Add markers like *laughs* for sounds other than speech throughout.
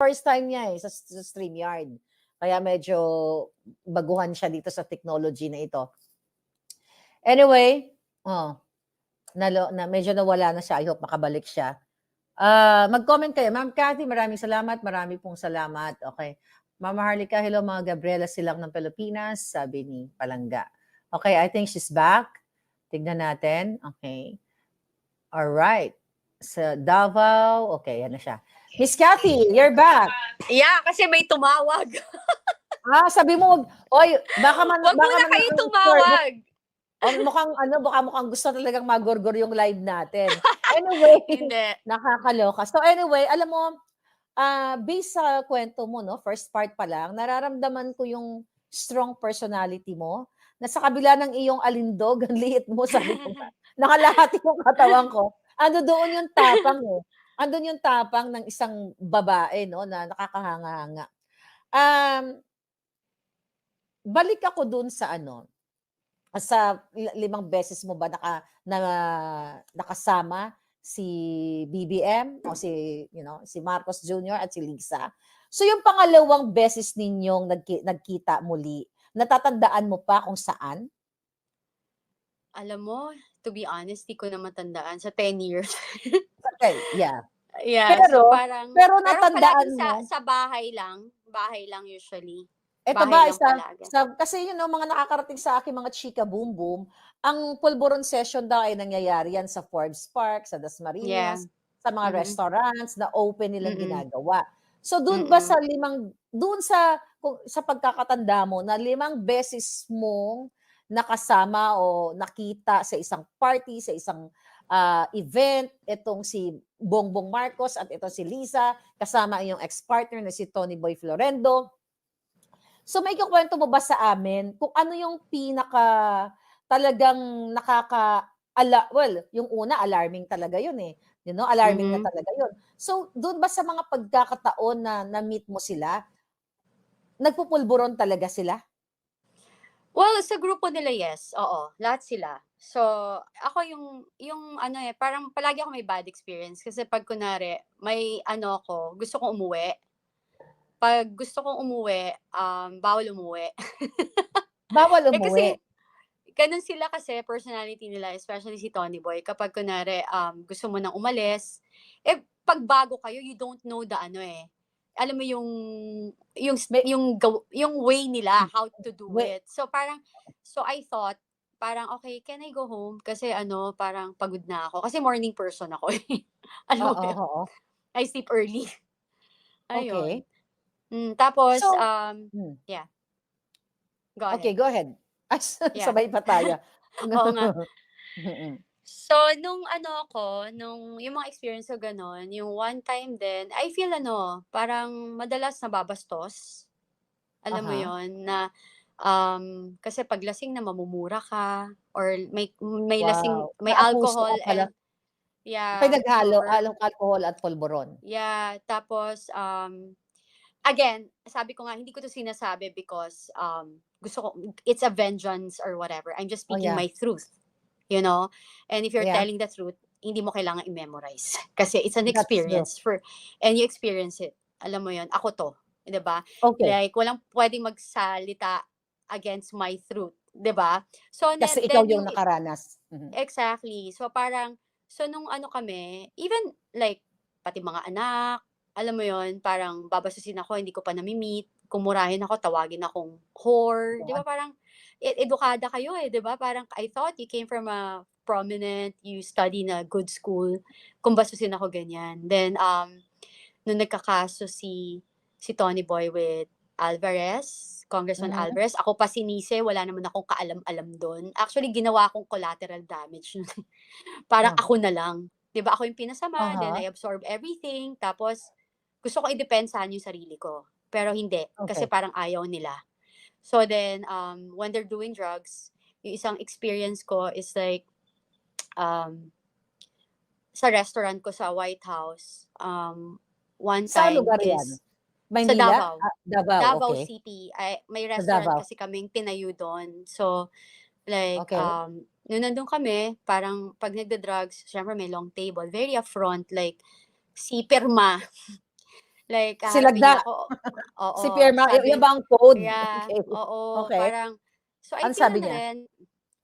first time niya eh sa, sa StreamYard. Kaya medyo baguhan siya dito sa technology na ito. Anyway, oh, nalo, na medyo nawala na siya. I hope makabalik siya. Ah, mag-comment kayo. Ma'am Cathy, maraming salamat. Marami pong salamat. Okay. Mama Harlika, hello mga Gabriela silang ng Pilipinas, sabi ni Palangga. Okay, I think she's back. Tignan natin. Okay. All right. Sa Davao, okay, yan na siya. Miss Cathy, you're back. Yeah, kasi may tumawag. *laughs* Ah, sabi mo, oy, baka man Huwag baka muna man kayo ang- tumawag. *laughs* Oh, mukhang ano, baka mukhang gusto talagang magorgor yung live natin. Anyway, *laughs* nakakaloka. So anyway, alam mo, ah based sa kwento mo, no, first part pa lang, nararamdaman ko yung strong personality mo na sa kabila ng iyong alindog, ang liit mo, sabi ko, nakalahati yung katawan ko. Ando doon yung tapang eh. Andun yung tapang ng isang babae, no, na nakakahanga-hanga. Um, balik ako dun sa ano, sa li- limang beses mo ba naka, na, nakasama si BBM o si you know si Marcos Jr. at si Lisa. So yung pangalawang beses ninyong nagki, nagkita muli, natatandaan mo pa kung saan? Alam mo, to be honest, di ko na matandaan sa 10 years. *laughs* Okay, yeah. yeah, Pero- so parang, pero pero natandaan sa, mo? sa bahay lang. Bahay lang usually. Ito ba palagi. sa, kasi yun know, mga nakakarating sa akin mga chika boom boom, ang pulburon session daw ay nangyayari yan sa Forbes Park, sa Dasmariñas, sa mga Mhm. restaurants na open nilang Mm-mm. ginagawa. So doon ba sa limang doon sa kung, sa pagkakatanda mo na limang beses mong nakasama o nakita sa isang party, sa isang ah, event, itong si Bongbong Marcos at ito si Lisa, kasama yung ex-partner na si Tony Boy Florendo. So may kukwento mo ba sa amin kung ano yung pinaka talagang nakaka ala, well, yung una alarming talaga yun eh. You know, alarming na Mhm. talaga yun. So, doon ba sa mga pagkakataon na na-meet mo sila, nagpupulburon talaga sila? Well, sa grupo nila, yes. Oo, lahat sila. So, ako yung, yung ano eh, parang palagi ako may bad experience. Kasi pag kunwari, may ano ako, gusto kong umuwi. Pag gusto kong umuwi, um, bawal umuwi. *laughs* Bawal Eh, kasi, umuwi. ganun sila kasi, personality nila, especially si Tony Boy, kapag kunwari, um, gusto mo nang umalis, eh, pag bago kayo, you don't know the ano eh. Alam mo yung, yung, yung, yung way nila, how to do it. So, parang, so I thought, parang, okay, can I go home? Kasi ano, parang pagod na ako. Kasi morning person ako eh. *laughs* Alam Oo, yun? oo. I sleep early. *laughs* Ayun. Okay. Mm, tapos, So- um, Hmm. go ahead. Okay, go ahead. *laughs* Yeah. sabay pa tayo. Oo nga. So, nung ano ako, nung yung mga experience ko ganon, yung one time din, I feel ano, parang madalas nababastos. Alam mo Aha. yon na um, kasi pag lasing na mamumura ka or may may lasing Wow. may Naapuso alcohol ka pala. and yeah Pinaghalo, sober. halong alcohol at pulburon. Yeah, tapos um again, sabi ko nga hindi ko to sinasabi because um gusto ko it's a vengeance or whatever. I'm just Oh, speaking yeah. my truth. You know? And if you're Yeah. telling the truth, hindi mo kailangan i-memorize *laughs* kasi it's an experience for and you experience it. Alam mo 'yon, ako to, 'di ba? Okay. Like walang pwedeng magsalita against my truth, 'di ba? So na- Kasi ikaw then yung nakaranas. Mhm. Exactly. So parang, so nung ano kami, even like, pati mga anak, alam mo yon parang babasusin ako, hindi ko pa nami-meet, kumurahin ako, tawagin akong whore, di ba parang, e- edukada kayo eh, di ba? Parang, I thought you came from a prominent, you study in a good school, kung basusin ako ganyan. Then, um, nung nagkakaso si, si Tony Boy with Alvarez, Congressman Mhm. Alvarez, ako pa sinise, wala naman akong kaalam-alam doon. Actually, ginawa akong collateral damage. *laughs* Parang Ah. ako na lang. 'Di ba Ako yung pinasama, then Aha. I absorb everything. Tapos, gusto ko i-depensahan yung sarili ko. Pero hindi. Kasi Okay. parang ayaw nila. So then, um, when they're doing drugs, yung isang experience ko is like, um, sa restaurant ko sa White House, um, one time lugar yan? is Maynila? Davao. Ah, Davao, Davao okay. City. Ay, may Sa restaurant kasi kaming tinayo doon. So, like, Okay. um, nung nandun kami, parang pag nagda-drugs, syempre may long table, very upfront, like, si Perma. *laughs* Like, Si haharapin Lagda. niya ako. Oo, Si Pierre Ma sabi yan ba ang code? Yeah, Okay. oo, Okay. parang so I Ano feel sabi niya? rin,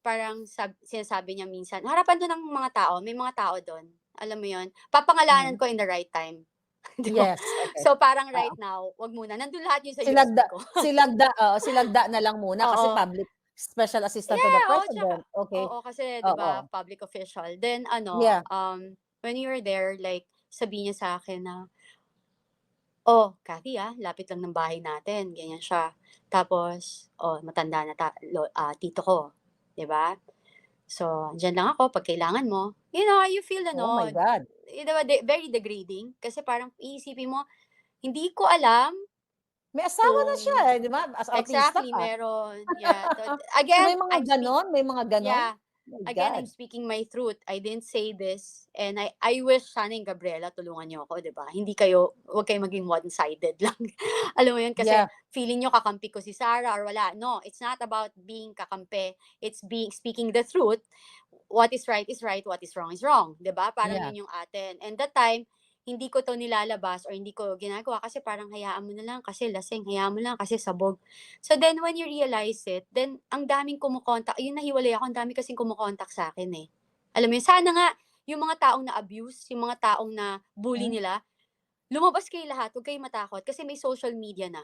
parang sab sinasabi niya minsan, harapan do'n ng mga tao, may mga tao do'n, alam mo 'yun, papangalanan Mhm. ko in the right time. *laughs* Yes, okay. So parang right now, 'wag muna, nandun lahat 'yun sa Si USB Lagda ko. si Lagda, oo, si Lagda na lang muna *laughs* kasi public special assistant to the Yeah, oo, tsaka president. Okay. oo, kasi 'di ba, Oo. public official. Then ano, Yeah. um, when you were there, like sabihin niya sa akin na, "Oh, Kathy, ah, lapit lang ng bahay natin." Ganyan siya. Tapos, "Oh, matanda na ta lo ah, tito ko." 'Di ba? "So, andiyan lang ako 'pag kailangan mo." You know, you feel Oh my ano, God. eh, 'di ba, de very degrading. Kasi parang iisipin mo, hindi ko alam May asawa na siya, eh, 'di ba? As artista exactly, ka. meron. Yeah, tot So, *laughs* may again, mga speak gano'n? May mga gano'n? yeah. Oh my Again, God. I'm speaking my truth. I didn't say this and I I wish sana yung Gabriela tulungan niyo ako, 'di ba? Hindi kayo 'wag kayong maging one-sided *laughs* lang. Alam mo 'yun, kasi Yeah. feeling niyo kakampi ko si Sarah or wala. No, it's not about being kakampi. It's being speaking the truth. What is right is right, what is wrong is wrong, 'di ba? Parang Yeah. 'yun yung atin. And that time, hindi ko 'to nilalabas or hindi ko ginagawa kasi parang hayaan mo na lang kasi lasing, hayaan mo lang kasi sabog. So then when you realize it, then ang daming kumukontak, yung nahiwalay ako, ang dami kasing kumukontak sa'kin, eh. Alam mo 'yun, sana nga yung mga taong na-abuse, yung mga taong na-bully Hmm. nila, lumabas kayo lahat, 'wag kayong matakot kasi may social media na.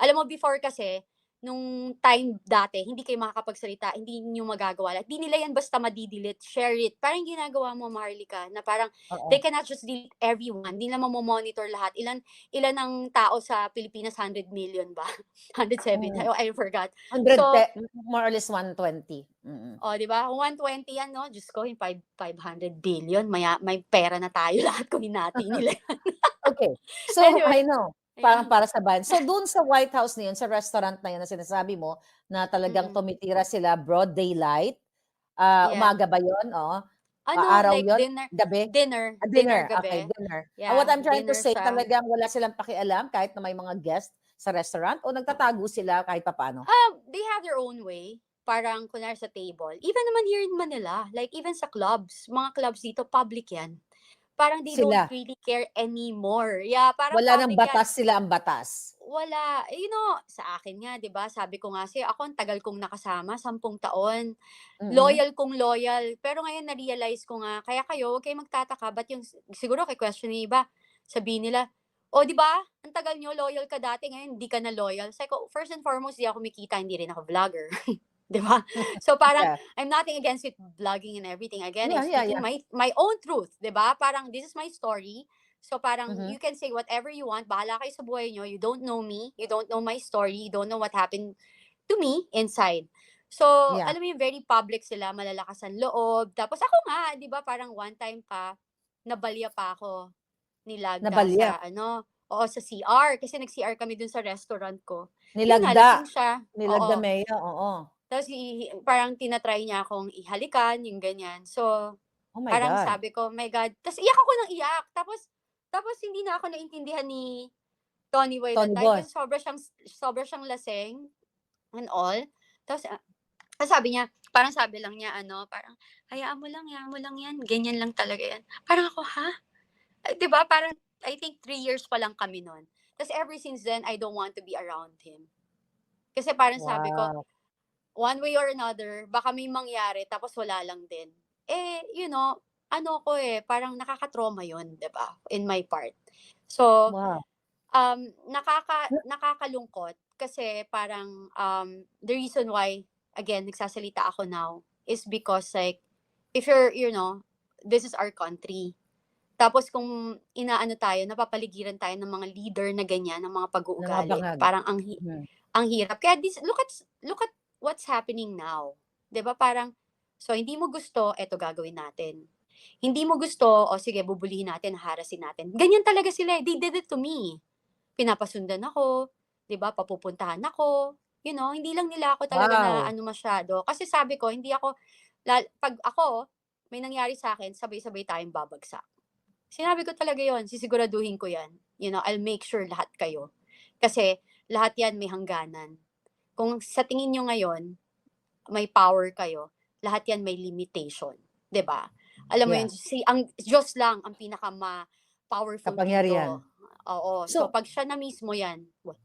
Alam mo before kasi, nung time dati, hindi kayo makakapagsalita, hindi niyo magagawa lahat. 'Di nila 'yan basta madi-delete, share it. Parang ginagawa mo, Maharlika, na parang they Oo. cannot just delete everyone. 'Di nila mamo-monitor lahat. Ilan ilan ang tao sa Pilipinas, 100 million ba? *laughs* 107, Mm. oh, I forgot. 100 So more or less 120. Mm. oh, 'di ba? Kung 120 yan 'no, Diyos ko, yung five 500 billion maya may pera na tayo *laughs* lahat kung hinati nila. *laughs* Okay. So, Anyway, I know, parang para sa bayan. So, dun sa White House na yun, sa restaurant na yun na sinasabi mo, na talagang Mm. tumitira sila broad daylight, ah, Yeah. umaga ba yun? Oo. Ano, araw like yun? dinner Gabi? dinner, Ah, dinner dinner. Okay, gabi. dinner. Ah, Yeah, what I'm trying to say, sa talagang wala silang pakialam kahit na may mga guest sa restaurant o nagtatago sila kahit papaano? Um, they have their own way. Parang kunwari sa table. Even naman here in Manila, like even sa clubs, mga clubs dito, public yan. Parang they don't Sila? really care anymore. Yeah, parang Wala ng public yan. batas, sila ang batas? Wala. You know, sa akin nga, 'di ba? Sabi ko nga sa'yo, ako ang tagal kong nakasama, 10 taon. Mm. Loyal kong loyal. Pero ngayon na-realize ko nga, kaya kayo, huwag kayong magtataka, ba't yung siguro kay-question ng iba, sabihin nila, "Oh, 'di ba? Ang tagal niyo, loyal ka dati, ngayon hindi ka na loyal." Sabi ko, first and foremost, di ako kumikita, hindi rin ako vlogger. *laughs* *laughs* 'Di ba? *laughs* So parang Yeah. I'm nothing against with vlogging and everything. Again, Yeah, yeah, yeah. my my own truth, 'di ba? Parang this is my story. So parang Mhm. you can say whatever you want, bahala kayo sa buhay niyo. You don't know me, you don't know my story, you don't know what happened to me inside. So, Yeah. alam mo yung very public sila, malalakas ang loob. Tapos ako nga, 'di ba, parang one time pa, nabalya pa ako ni Lagda Nabalya? sa ano, oo, sa CR. Kasi nag-CR kami dun sa restaurant ko. Yun Nilagda? lasing siya. Nilagda Oo. Mea, oo. Tapos hi parang tina-try niya akong ihalikan, yung ganyan. So, Oh my parang God. sabi ko, "My God." Tapos iyak ako ng iyak. Tapos tapos hindi na ako naintindihan ni Tony that Tony time Boy. kasi sobra siyang sobra siyang lasing and all. Tapos, ah, sabi niya, parang sabi lang niya ano, parang, "Hayaan mo lang, hayaan mo lang yan, ganyan lang talaga yan." Parang ako, "Ha?" Ay, 'di ba, parang I think 3 years pa lang kami nun. Tapos ever since then, I don't want to be around him. Kasi parang sabi ko, Wow. One way or another, baka may mangyari tapos wala lang din. Eh, you know, ano ko eh, parang nakaka-trauma yun, 'di ba, in my part. So, Wow. um, nakaka nakakalungkot kasi parang, um, the reason why, again, nagsasalita ako now is because like, if you're, you know, this is our country. Tapos kung inaano tayo, napapaligiran tayo ng mga leader na ganyan, ng mga pag-uugali, parang ang hi Mhm. ang hirap. Kaya this look at look at what's happening now. 'Di ba parang, so hindi mo gusto, eto gagawin natin. Hindi mo gusto, o sige bubulihin natin, harasin natin. Ganyan talaga sila, eh, they did it to me. Pinapasundan ako, 'di ba, papupuntahan ako, you know, hindi lang nila ako talaga na Wow. ano masyado. Kasi sabi ko, hindi ako lal 'pag ako, may nangyari sa'kin, sabay-sabay tayong babagsak. Sinabi ko talaga yon, sisiguraduhin ko 'yan. You know, I'll make sure lahat kayo. Kasi lahat 'yan may hangganan. Kung sa tingin niyo ngayon, may power kayo, lahat 'yan may limitation, 'di ba? Alam mo Yeah. yun, si ang Diyos lang ang pinakama-powerful Kapangyarihan. dito. Oo. So, So pag siya na mismo yan, wa